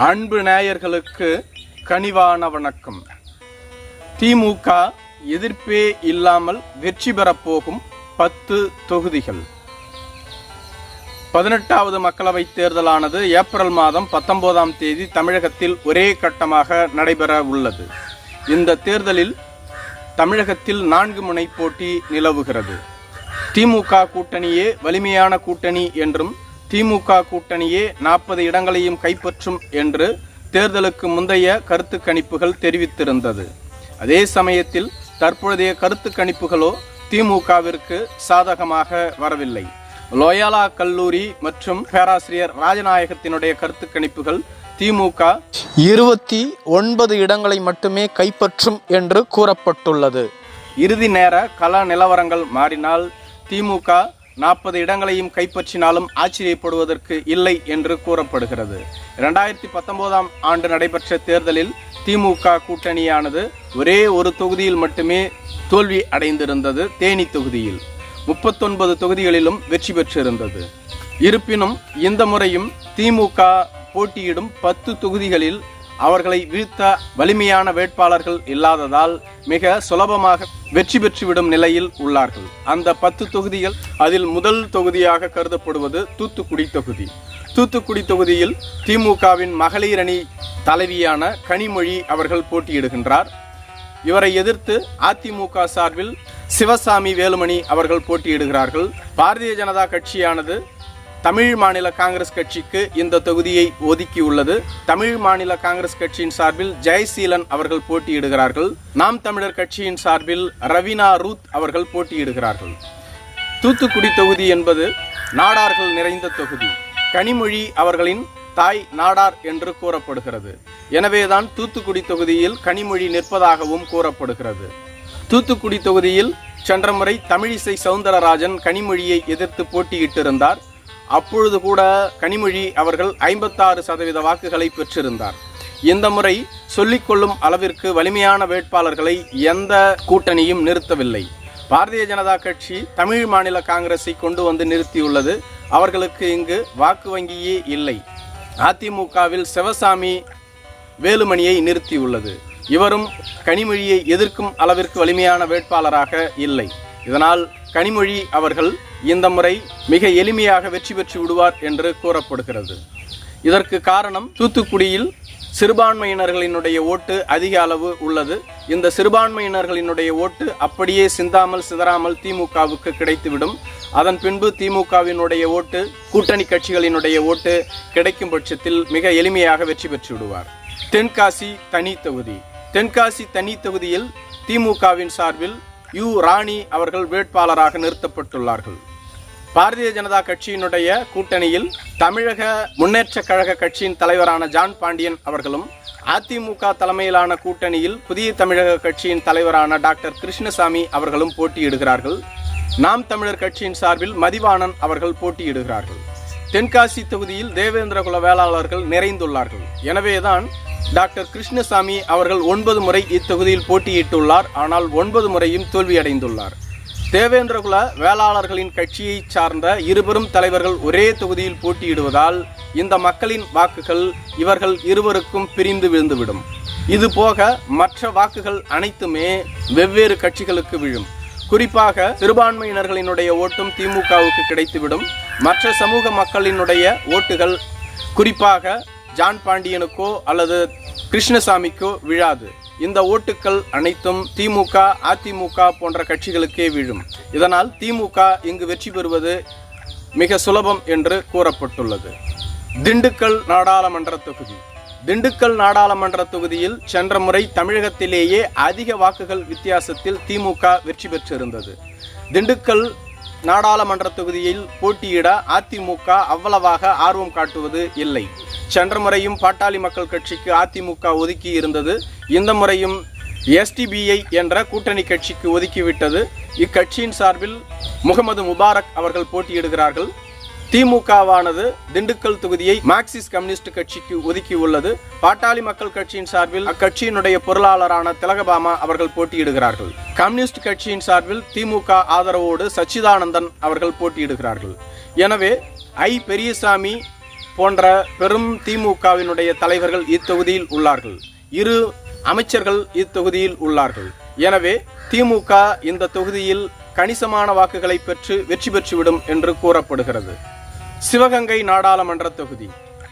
அன்பு நேயர்களுக்கு கனிவான வணக்கம். திமுக எதிர்ப்பே இல்லாமல் வெற்றி பெறப்போகும் பத்து தொகுதிகள். பதினெட்டாவது மக்களவைத் தேர்தலானது ஏப்ரல் மாதம் பத்தொன்பதாம் தேதி தமிழகத்தில் ஒரே கட்டமாக நடைபெற உள்ளது. இந்த தேர்தலில் தமிழகத்தில் நான்கு முனை போட்டி நிலவுகிறது. திமுக கூட்டணியே வலிமையான கூட்டணி என்றும் திமுக கூட்டணியே நாற்பது இடங்களையும் கைப்பற்றும் என்று தேர்தலுக்கு முந்தைய கருத்து கணிப்புகள் தெரிவித்திருந்தது. அதே சமயத்தில் தற்பொழுதைய கருத்து கணிப்புகளோ திமுகவிற்கு சாதகமாக வரவில்லை. லோயாலா கல்லூரி மற்றும் பேராசிரியர் ராஜநாயகத்தினுடைய கருத்து கணிப்புகள் திமுக இருபத்தி ஒன்பது இடங்களை மட்டுமே கைப்பற்றும் என்று கூறப்பட்டுள்ளது. இறுதி நேர கள நிலவரங்கள் மாறினால் திமுக நாற்பது இடங்களையும் கைப்பற்றினாலும் ஆச்சரியப்படுவதற்கு இல்லை என்று கூறப்படுகிறது. இரண்டாயிரத்தி பத்தொன்பதாம் ஆண்டு நடைபெற்ற தேர்தலில் திமுக கூட்டணியானது ஒரே ஒரு தொகுதியில் மட்டுமே தோல்வி அடைந்திருந்தது தேனி தொகுதியில். முப்பத்தொன்பது தொகுதிகளிலும் வெற்றி பெற்றிருந்தது. இருப்பினும் இந்த முறையும் திமுக போட்டியிடும் பத்து தொகுதிகளில் அவர்களை வீழ்த்த வலிமையான வேட்பாளர்கள் இல்லாததால் மிக சுலபமாக வெற்றி பெற்றுவிடும் நிலையில் உள்ளார்கள். அந்த பத்து தொகுதிகள் அதில் முதல் தொகுதியாக கருதப்படுவது தூத்துக்குடி தொகுதி. தூத்துக்குடி தொகுதியில் திமுகவின் மகளிர் அணி தலைவியான கனிமொழி அவர்கள் போட்டியிடுகின்றார். இவரை எதிர்த்து அதிமுக சார்பில் சிவசாமி வேலுமணி அவர்கள் போட்டியிடுகிறார்கள். பாரதிய ஜனதா கட்சியானது தமிழ் மாநில காங்கிரஸ் கட்சிக்கு இந்த தொகுதியை ஒதுக்கியுள்ளது. தமிழ் மாநில காங்கிரஸ் கட்சியின் சார்பில் ஜெயசீலன் அவர்கள் போட்டியிடுகிறார்கள். நாம் தமிழர் கட்சியின் சார்பில் ரவீனா ரூத் அவர்கள் போட்டியிடுகிறார்கள். தூத்துக்குடி தொகுதி என்பது நாடார்கள் நிறைந்த தொகுதி. கனிமொழி அவர்களின் தாய் நாடார் என்று கூறப்படுகிறது. எனவேதான் தூத்துக்குடி தொகுதியில் கனிமொழி நிற்பதாகவும் கூறப்படுகிறது. தூத்துக்குடி தொகுதியில் சென்ற முறை தமிழிசை சவுந்தரராஜன் கனிமொழியை எதிர்த்து போட்டியிட்டிருந்தார். அப்பொழுது கூட கனிமொழி அவர்கள் ஐம்பத்தாறு சதவீத வாக்குகளை பெற்றிருந்தார். இந்த முறை சொல்லிக்கொள்ளும் அளவிற்கு வலிமையான வேட்பாளர்களை எந்த கூட்டணியும் நிறுத்தவில்லை. பாரதிய ஜனதா கட்சி தமிழ் மாநில காங்கிரஸை கொண்டு வந்து நிறுத்தியுள்ளது. அவர்களுக்கு இங்கு வாக்கு வங்கியே இல்லை. அதிமுகவில் சிவசாமி வேலுமணியை நிறுத்தியுள்ளது. இவரும் கனிமொழியை எதிர்க்கும் அளவிற்கு வலிமையான வேட்பாளராக இல்லை. இதனால் கனிமொழி அவர்கள் இந்த முறை மிக எளிமையாக வெற்றி பெற்று விடுவார் என்று கூறப்படுகிறது. இதற்கு காரணம் தூத்துக்குடியில் சிறுபான்மையினர்களினுடைய ஓட்டு அதிக அளவு உள்ளது. இந்த சிறுபான்மையினர்களினுடைய ஓட்டு அப்படியே சிந்தாமல் சிதறாமல் திமுகவுக்கு கிடைத்துவிடும். அதன் பின்பு திமுகவினுடைய ஓட்டு கூட்டணி கட்சிகளினுடைய ஓட்டு கிடைக்கும் பட்சத்தில் மிக எளிமையாக வெற்றி பெற்று விடுவார். தென்காசி தனி தொகுதி. தென்காசி தனி தொகுதியில் திமுகவின் சார்பில் யு ராணி அவர்கள் வேட்பாளராக நிறுத்தப்பட்டுள்ளார்கள். பாரதிய ஜனதா கட்சியினுடைய கூட்டணியில் தமிழக முன்னேற்ற கழக கட்சியின் தலைவரான ஜான் பாண்டியன் அவர்களும் அதிமுக தலைமையிலான கூட்டணியில் புதிய தமிழக கட்சியின் தலைவரான டாக்டர் கிருஷ்ணசாமி அவர்களும் போட்டியிடுகிறார்கள். நாம் தமிழர் கட்சியின் சார்பில் மதிவாணன் அவர்கள் போட்டியிடுகிறார்கள். தென்காசி தொகுதியில் தேவேந்திரகுல வேளாளர்கள் நிறைந்துள்ளார்கள். எனவேதான் டாக்டர் கிருஷ்ணசாமி அவர்கள் ஒன்பது முறை இத்தொகுதியில் போட்டியிட்டுள்ளார். ஆனால் ஒன்பது முறையும் தோல்வியடைந்துள்ளார். தேவேந்திரகுல வேளாளர்களின் கட்சியை சார்ந்த இருவரும் தலைவர்கள் ஒரே தொகுதியில் போட்டியிடுவதால் இந்த மக்களின் வாக்குகள் இவர்கள் இருவருக்கும் பிரிந்து விழுந்துவிடும். இது போக மற்ற வாக்குகள் அனைத்துமே வெவ்வேறு கட்சிகளுக்கு விழும். குறிப்பாக சிறுபான்மையினர்களினுடைய ஓட்டும் திமுகவுக்கு கிடைத்துவிடும். மற்ற சமூக மக்களினுடைய ஓட்டுகள் குறிப்பாக ஜான் பாண்டியனுக்கோ அல்லது கிருஷ்ணசாமிக்கோ விழாது. இந்த ஓட்டுக்கள் அனைத்தும் திமுக அதிமுக போன்ற கட்சிகளுக்கே விழும். இதனால் திமுக இங்கு வெற்றி பெறுவது மிக சுலபம் என்று கூறப்பட்டுள்ளது. திண்டுக்கல் நாடாளுமன்ற தொகுதி. திண்டுக்கல் நாடாளுமன்ற தொகுதியில் சென்ற முறை தமிழகத்திலேயே அதிக வாக்குகள் வித்தியாசத்தில் திமுக வெற்றி பெற்றிருந்தது. திண்டுக்கல் நாடாளுமன்ற தொகுதியில் போட்டியிட அதிமுக அவ்வளவாக ஆர்வம் காட்டுவது இல்லை. சென்ற முறையும் பாட்டாளி மக்கள் கட்சிக்கு அதிமுக ஒதுக்கி இருந்தது. இந்த முறையும் எஸ்டிபிஐ என்ற கூட்டணி கட்சிக்கு ஒதுக்கிவிட்டது இக்கட்சியின் சார்பில் முகமது முபாரக் அவர்கள் போட்டியிடுகிறார்கள். திமுகவானது திண்டுக்கல் தொகுதியை மார்க்சிஸ்ட் கம்யூனிஸ்ட் கட்சிக்கு ஒதுக்கி உள்ளது. பாட்டாளி மக்கள் கட்சியின் சார்பில் அக்கட்சியினுடைய பொருளாளரான திலகபாமா அவர்கள் போட்டியிடுகிறார்கள். கம்யூனிஸ்ட் கட்சியின் சார்பில் திமுக ஆதரவோடு சச்சிதானந்தன் அவர்கள் போட்டியிடுகிறார்கள். எனவே ஐ பெரியசாமி போன்ற பெரும் திமுகவினுடைய தலைவர்கள் இத்தொகுதியில் உள்ளார்கள். இரு அமைச்சர்கள் இத்தொகுதியில் உள்ளார்கள். எனவே திமுக இந்த தொகுதியில் கணிசமான வாக்குகளை பெற்று வெற்றி பெற்றுவிடும் என்று கூறப்படுகிறது. சிவகங்கை நாடாளுமன்ற தொகுதி.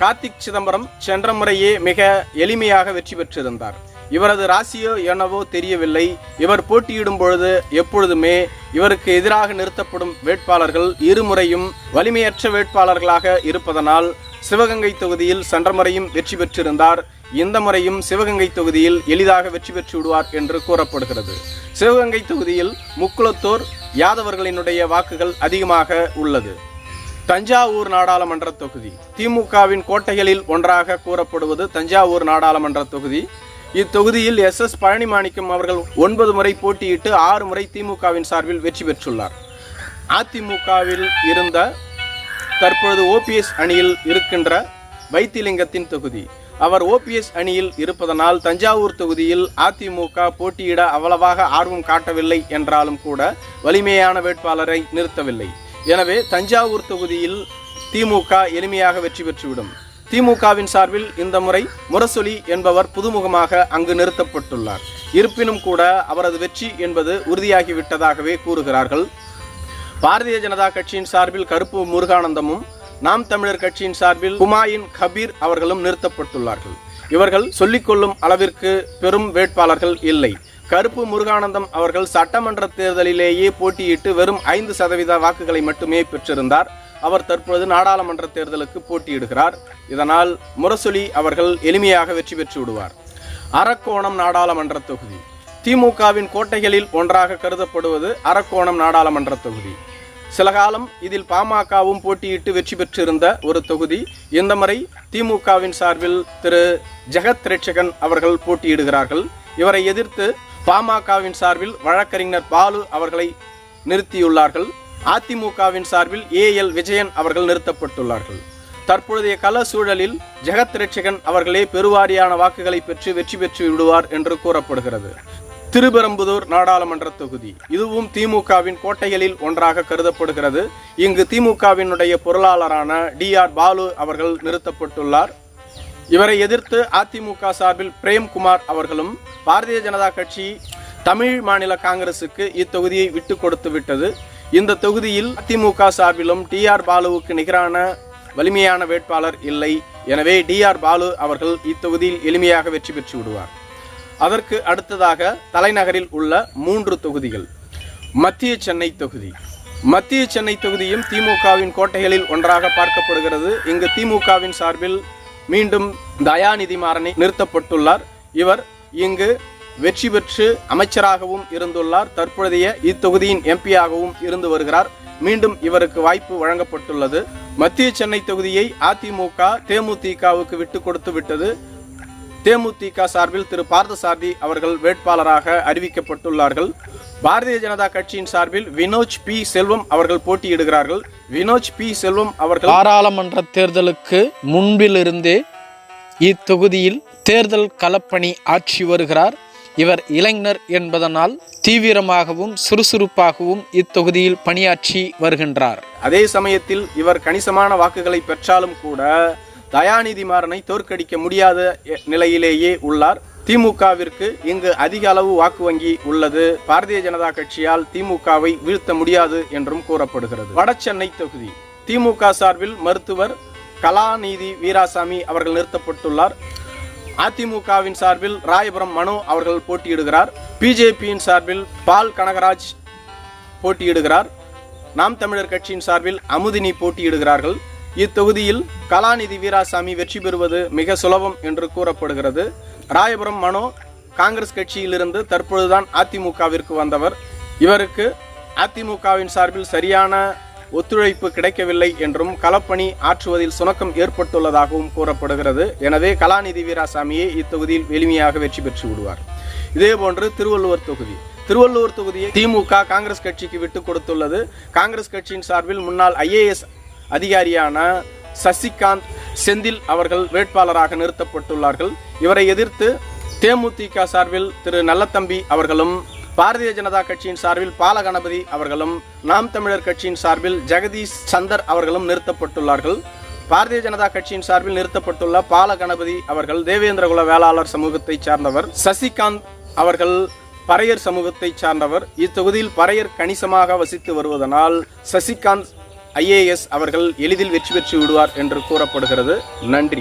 கார்த்திக் சிதம்பரம் சென்ற முறையே மிக எளிமையாக வெற்றி பெற்றிருந்தார். இவரது ராசியோ என்னவோ தெரியவில்லை. இவர் போட்டியிடும் பொழுது எப்பொழுதுமே இவருக்கு எதிராக நிறுத்தப்படும் வேட்பாளர்கள் இருமுறையும் வலிமையற்ற வேட்பாளர்களாக இருப்பதனால் சிவகங்கை தொகுதியில் சென்ற முறையும் வெற்றி பெற்றிருந்தார். இந்த முறையும் சிவகங்கை தொகுதியில் எளிதாக வெற்றி பெற்று விடுவார் என்று கூறப்படுகிறது. சிவகங்கை தொகுதியில் முக்குளத்தோர் யாதவர்களினுடைய வாக்குகள் அதிகமாக உள்ளது. தஞ்சாவூர் நாடாளுமன்ற தொகுதி. திமுகவின் கோட்டைகளில் ஒன்றாக கூறப்படுவது தஞ்சாவூர் நாடாளுமன்ற தொகுதி. இத்தொகுதியில் எஸ் எஸ் பழனிமாணிக்கம் அவர்கள் ஒன்பது முறை போட்டியிட்டு ஆறு முறை திமுகவின் சார்பில் வெற்றி பெற்றுள்ளார். அதிமுகவில் இருந்த தற்பொழுது ஓபிஎஸ் அணியில் இருக்கின்ற வைத்திலிங்கத்தின் தொகுதி. அவர் ஓபிஎஸ் அணியில் இருப்பதனால் தஞ்சாவூர் தொகுதியில் அதிமுக போட்டியிட அவ்வளவாக ஆர்வம் காட்டவில்லை என்றாலும் கூட வலிமையான வேட்பாளரை நிறுத்தவில்லை. எனவே தஞ்சாவூர் தொகுதியில் திமுக எளிமையாக வெற்றி பெற்றுவிடும். திமுகவின் சார்பில் இந்த முறை முரசொலி என்பவர் புதுமுகமாக அங்கு நிறுத்தப்பட்டுள்ளார். இருப்பினும் கூட அவரது வெற்றி என்பது உறுதியாகிவிட்டதாகவே கூறுகிறார்கள். பாரதிய ஜனதா கட்சியின் சார்பில் கருப்பு முருகானந்தமும் நாம் தமிழர் கட்சியின் சார்பில் குமாயின் கபீர் அவர்களும் நிறுத்தப்பட்டுள்ளார்கள். இவர்கள் சொல்லிக்கொள்ளும் அளவிற்கு பெரும் வேட்பாளர்கள் இல்லை. கருப்பு முருகானந்தம் அவர்கள் சட்டமன்ற தேர்தலிலேயே போட்டியிட்டு வெறும் ஐந்து சதவீத வாக்குகளை மட்டுமே பெற்றிருந்தார். அவர் தற்பொழுது நாடாளுமன்ற தேர்தலுக்கு போட்டியிடுகிறார். இதனால் முரசொலி அவர்கள் எளிமையாக வெற்றி பெற்று விடுவார். அரக்கோணம் நாடாளுமன்ற தொகுதி. திமுகவின் கோட்டைகளில் ஒன்றாக கருதப்படுவது அரக்கோணம் நாடாளுமன்ற தொகுதி. சில காலம் இதில் பாமகவும் போட்டியிட்டு வெற்றி பெற்றிருந்த ஒரு தொகுதி. இந்த முறை திமுகவின் சார்பில் திரு. ஜெகத் ரட்சகன் அவர்கள் போட்டியிடுகிறார்கள். இவரை எதிர்த்து பாமகவின் சார்பில் வழக்கறிஞர் பாலு அவர்களை நிறுத்தியுள்ளார்கள். அதிமுகவின் சார்பில் ஏ. எல். விஜயன் அவர்கள் நிறுத்தப்பட்டுள்ளார்கள். தற்பொழுதைய கள சூழலில் ஜெகத் ரட்சகன் அவர்களே பெருவாரியான வாக்குகளை பெற்று வெற்றி பெற்று விடுவார் என்று கூறப்படுகிறது. திருபெரும்புதூர் நாடாளுமன்ற தொகுதி. இதுவும் திமுகவின் கோட்டைகளில் ஒன்றாக கருதப்படுகிறது. இங்கு திமுகவினுடைய பொருளாளரான டி ஆர் பாலு அவர்கள் நிறுத்தப்பட்டுள்ளார். இவரை எதிர்த்து அதிமுக சார்பில் பிரேம்குமார் அவர்களும் பாரதிய ஜனதா கட்சி தமிழ் மாநில காங்கிரசுக்கு இத்தொகுதியை விட்டு கொடுத்து விட்டது. இந்த தொகுதியில் அதிமுக சார்பிலும் டி ஆர் பாலுவுக்கு நிகரான வலிமையான வேட்பாளர் இல்லை. எனவே டி ஆர் பாலு அவர்கள் இத்தொகுதியில் எளிமையாக வெற்றி பெற்று விடுவார். அதற்கு அடுத்ததாக தலைநகரில் உள்ள மூன்று தொகுதிகள். மத்திய சென்னை தொகுதி. மத்திய சென்னை தொகுதியும் திமுகவின் கோட்டைகளில் ஒன்றாக பார்க்கப்படுகிறது. இங்கு திமுகவின் சார்பில் மீண்டும் தயாநிதி மாறனை நிறுத்தப்பட்டுள்ளார். இவர் இங்கு வெற்றி பெற்று அமைச்சராகவும் இருந்துள்ளார். தற்பொழுதைய இத்தொகுதியின் எம்பியாகவும் இருந்து வருகிறார். மீண்டும் இவருக்கு வாய்ப்பு வழங்கப்பட்டுள்ளது. மத்திய சென்னை தொகுதியை அதிமுக தேமுதிகவுக்கு விட்டு கொடுத்து விட்டது. தேமுதிக சார்பில் திரு பார்த்தசாரதி அவர்கள் வேட்பாளராக அறிவிக்கப்பட்டுள்ளார்கள். பாரதிய ஜனதா கட்சியின் சார்பில் வினோஜ் பி. செல்வம் அவர்கள் போட்டியிடுகிறார்கள். வினோஜ் பி. செல்வம் அவர்கள் பாராளுமன்ற தேர்தலுக்கு முன்பிலிருந்தே இத்தொகுதியில் தேர்தல் களப்பணி ஆற்றி வருகிறார். இவர் இளைஞர் என்பதனால் தீவிரமாகவும் சுறுசுறுப்பாகவும் இத்தொகுதியில் பணியாற்றி வருகின்றார். அதே சமயத்தில் இவர் கணிசமான வாக்குகளை பெற்றாலும் கூட தயாநிதி மாறனை தோற்கடிக்க முடியாத நிலையிலேயே உள்ளார். திமுகவிற்கு இங்கு அதிக அளவு வாக்கு வங்கி உள்ளது. பாரதிய ஜனதா கட்சியால் திமுகவை வீழ்த்த முடியாது என்றும் கூறப்படுகிறது. வடசென்னை தொகுதி. திமுக சார்பில் மருத்துவர் கலாநிதி வீராசாமி அவர்கள் நிறுத்தப்பட்டுள்ளார். அதிமுகவின் சார்பில் ராயபுரம் மனு அவர்கள் போட்டியிடுகிறார். பிஜேபியின் சார்பில் பால் கனகராஜ் போட்டியிடுகிறார். நாம் தமிழர் கட்சியின் சார்பில் அமுதினி போட்டியிடுகிறார்கள். இத்தொகுதியில் கலாநிதி வீராசாமி வெற்றி பெறுவது மிக சுலபம் என்று கூறப்படுகிறது. ராயபுரம் மனோ காங்கிரஸ் கட்சியிலிருந்து தற்பொழுதுதான் அதிமுகவிற்கு வந்தவர். இவருக்கு அதிமுகவின் சார்பில் சரியான ஒத்துழைப்பு கிடைக்கவில்லை என்றும் களப்பணி ஆற்றுவதில் சுணக்கம் ஏற்பட்டுள்ளதாகவும் கூறப்படுகிறது. எனவே கலாநிதி வீராசாமியே இத்தொகுதியில் எளிமையாக வெற்றி பெற்று விடுவார். இதேபோன்று திருவள்ளுவர் தொகுதி. திருவள்ளூர் தொகுதியை திமுக காங்கிரஸ் கட்சிக்கு விட்டு கொடுத்துள்ளது. காங்கிரஸ் கட்சியின் சார்பில் முன்னாள் ஐஏஎஸ் அதிகாரியான சசிகாந்த் செந்தில் அவர்கள் வேட்பாளராக நிறுத்தப்பட்டுள்ளார்கள். இவரை எதிர்த்து தேமுதிக சார்பில் திரு நல்லத்தம்பி அவர்களும் பாரதிய ஜனதா கட்சியின் சார்பில் பாலகணபதி அவர்களும் நாம் தமிழர் கட்சியின் சார்பில் ஜெகதீஷ் சந்தர் அவர்களும் நிறுத்தப்பட்டுள்ளார்கள். பாரதிய ஜனதா கட்சியின் சார்பில் நிறுத்தப்பட்டுள்ள பால கணபதி அவர்கள் தேவேந்திரகுல வேளாளர் சமூகத்தை சார்ந்தவர் சசிகாந்த் அவர்கள் பறையர் சமூகத்தை சார்ந்தவர். இத்தொகுதியில் பறையர் கணிசமாக வசித்து வருவதனால் சசிகாந்த் ஐஏஎஸ் அவர்கள் எளிதில் வெற்றி பெற்று விடுவார் என்று கூறப்படுகிறது. நன்றி.